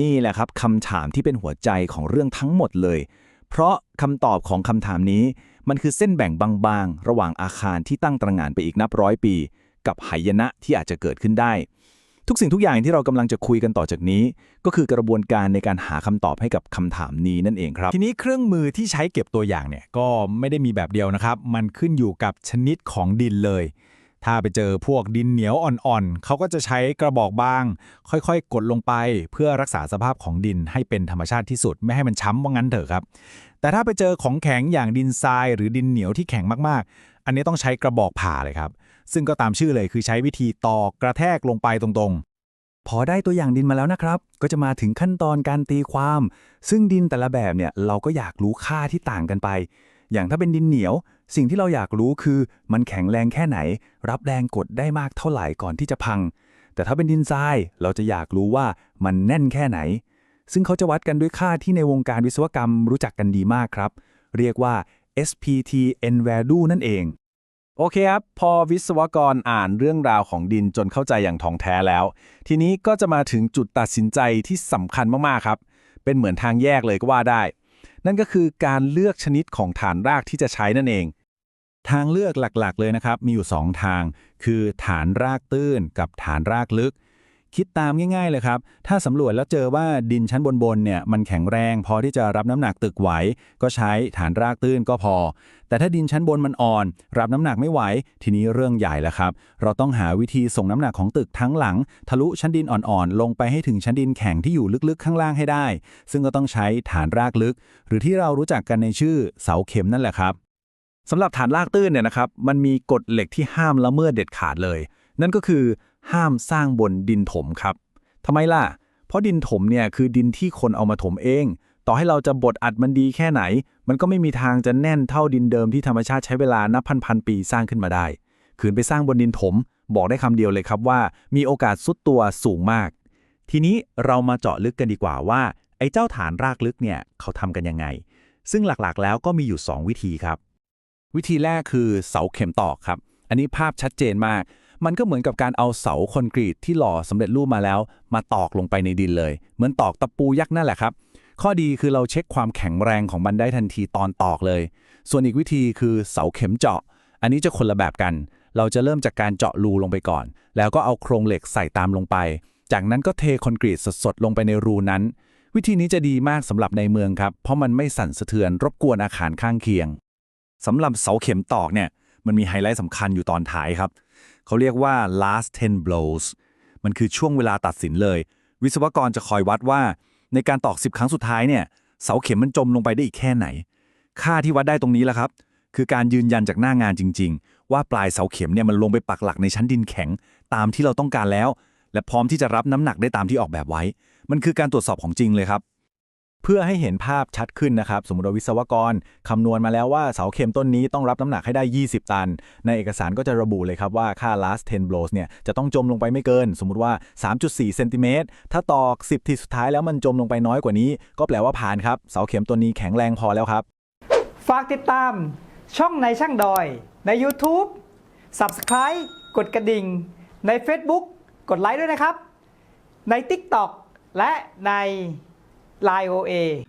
นี่แหละครับคำถามที่เป็นหัวใจของเรื่องทั้งหมดเลย เพราะคำตอบของคำถามนี้ มันคือเส้นแบ่งบางๆ ระหว่างอาคารที่ตั้งตระหง่านไปอีกนับร้อยปี กับหายนะที่อาจจะเกิดขึ้นได้ ทุกสิ่งทุกอย่างที่เรากำลังจะคุยกันต่อจากนี้ ก็คือกระบวนการในการหาคำตอบให้กับคำถามนี้นั่นเองครับ ทีนี้เครื่องมือที่ใช้เก็บตัวอย่างเนี่ยก็ไม่ได้มีแบบเดียวนะครับ มันขึ้นอยู่กับชนิดของดินเลย ถ้าไปเจอพวกดินเหนียวอ่อนๆ เขาก็จะใช้กระบอกบาง ค่อยๆ กดลงไปเพื่อรักษาสภาพของดินให้เป็นธรรมชาติที่สุด ไม่ให้มันช้ำว่างั้นเถอะครับ แต่ถ้าไปเจอของแข็งอย่างดินทราย หรือดินเหนียวที่แข็งมากๆ อันนี้ต้องใช้กระบอกผ่าเลยครับ ซึ่งก็ตามชื่อเลยคือใช้วิธีตอกกระแทกลงไปตรงๆพอได้ตัวอย่างดินมาแล้วนะครับ ก็จะมาถึงขั้นตอนการตีความ ซึ่งดินแต่ละแบบเนี่ยเราก็อยากรู้ค่าที่ต่างกันไป อย่างถ้าเป็นดินเหนียว สิ่งที่เราอยากรู้คือ มันแข็งแรงแค่ไหน รับแรงกดได้มากเท่าไหร่ก่อนที่จะพัง แต่ถ้าเป็นดินทรายเราจะอยากรู้ว่ามันแน่นแค่ไหน ซึ่งเขาจะวัดกันด้วยค่าที่ในวงการวิศวกรรมรู้จักกันดีมากครับ เรียกว่า SPT N value นั่นเอง โอเคครับ พอวิศวกรอ่านเรื่องราวของดินจนเข้าใจอย่างท่องแท้แล้ว ทีนี้ก็จะมาถึงจุดตัดสินใจที่สำคัญมากๆครับ เป็นเหมือนทางแยกเลยก็ว่าได้ นั่นก็คือการเลือกชนิดของฐานรากที่จะใช้นั่นเอง ทางเลือกหลักๆ เลยนะครับ มีอยู่ 2 ทาง คือฐานรากตื้นกับฐานรากลึก คิดตามง่ายๆเลยครับ ถ้าสำรวจแล้วเจอว่าดินชั้นบนๆเนี่ยมันแข็งแรง พอที่จะรับน้ำหนักตึกไหว ก็ใช้ฐานรากตื้นก็พอ แต่ถ้าดินชั้นบนมันอ่อน รับน้ำหนักไม่ไหว ทีนี้เรื่องใหญ่แล้วครับ เราต้องหาวิธีส่งน้ำหนักของตึกทั้งหลัง ทะลุชั้นดินอ่อนๆ ลงไปให้ถึงชั้นดินแข็งที่อยู่ลึกๆข้างล่างให้ได้ ซึ่งก็ต้องใช้ฐานรากลึก หรือที่เรารู้จักกันในชื่อเสาเข็มนั่นแหละครับสำหรับฐานรากตื้นเนี่ยนะครับมันมีกฎเหล็กที่ห้ามละเมิดเด็ดขาดเลย นั่นก็คือ ห้ามสร้างบนดินถมครับทำไมล่ะ เพราะดินถมเนี่ยคือดินที่คนเอามาถมเอง ต่อให้เราจะบดอัดมันดีแค่ไหน มันก็ไม่มีทางจะแน่นเท่าดินเดิมที่ธรรมชาติใช้เวลานับพันพันปีสร้างขึ้นมาได้ ขืนไปสร้างบนดินถม บอกได้คำเดียวเลยครับว่า มีโอกาสซุดตัวสูงมาก ทีนี้เรามาเจาะลึกกันดีกว่าว่าไอ้เจ้าฐานรากลึกเนี่ยเขาทำกันยังไง ซึ่งหลักๆ แล้วก็มีอยู่ 2 วิธีครับ วิธีแรกคือเสาเข็มตอกครับ อันนี้ภาพชัดเจนมาก มันก็เหมือนกับการเอาเสาคอนกรีตที่หล่อสำเร็จรูปมาแล้ว มาตอกลงไปในดินเลย เหมือนตอกตะปูยักษ์นั่นแหละครับ ข้อดีคือเราเช็คความแข็งแรงของมันได้ทันทีตอนตอกเลย ส่วนอีกวิธีคือเสาเข็มเจาะ อันนี้จะคนละแบบกัน เราจะเริ่มจากการเจาะรูลงไปก่อน แล้วก็เอาโครงเหล็กใส่ตามลงไป จากนั้นก็เทคอนกรีตสดๆลงไปในรูนั้น วิธีนี้จะดีมากสำหรับในเมืองครับ เพราะมันไม่สั่นสะเทือนรบกวนอาคารข้างเคียงสำหรับเสาเข็มตอกเนี่ยมันมีไฮไลท์สำคัญอยู่ตอนท้ายครับ เขาเรียกว่า last 10 blows มันคือช่วงเวลาตัดสินเลย วิศวกรจะคอยวัดว่า ในการตอก 10 ครั้งสุดท้ายเนี่ย เสาเข็มมันจมลงไปได้อีกแค่ไหน ค่าที่วัดได้ตรงนี้แหละครับ คือการยืนยันจากหน้างานจริง ๆ ว่าปลายเสาเข็มเนี่ยมันลงไปปักหลักในชั้นดินแข็ง ตามที่เราต้องการแล้ว และพร้อมที่จะรับน้ำหนักได้ตามที่ออกแบบไว้ มันคือการตรวจสอบของจริงเลยครับ เพื่อให้เห็นภาพชัดขึ้นนะครับ สมมติว่าวิศวกรคำนวณมาแล้วว่าเสาเข็มต้นนี้ต้องรับน้ำหนักให้ได้ 20 ตัน ในเอกสารก็จะระบุเลยครับว่าค่า last 10 blows เนี่ยจะต้องจมลงไปไม่เกิน สมมติว่า 3.4เซนติเมตรถ้าตอก 10 ทีสุดท้ายแล้วมันจมลงไปน้อยกว่านี้ ก็แปลว่าผ่านครับ เสาเข็มตัวนี้แข็งแรงพอแล้วครับ ฝากติดตาม ช่องในช่างดอย ใน YouTube Subscribe กดกระดิ่ง ใน Facebook กดไลค์ด้วยนะครับ ใน TikTok และใน Line OA